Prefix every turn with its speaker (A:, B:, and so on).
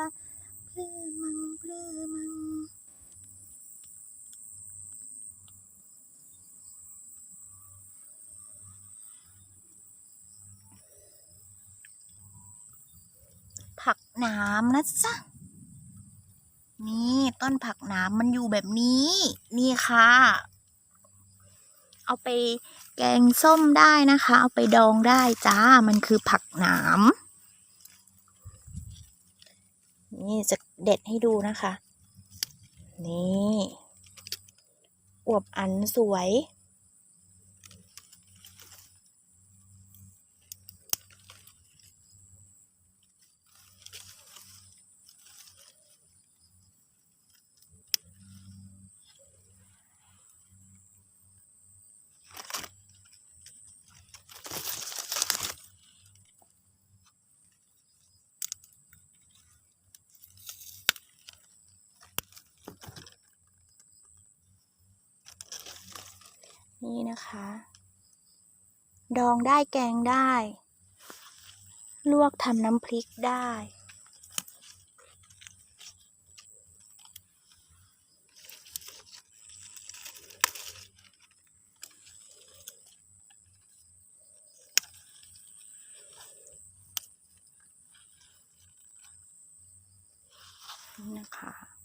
A: ตาเพื่อมังเพื่อมังผักหนามนะจ๊ะ นี่ต้นผักหนามมันอยู่แบบนี้ นี่ค่ะ เอาไปแกงส้มได้นะคะ เอาไปดองได้จ้า มันคือผักหนาม นี่จะเด็ดให้ดูนะคะ นี่อวบอันสวย นี่นะคะ ดองได้แกงได้ ลวกทำน้ำพริกได้ นะคะ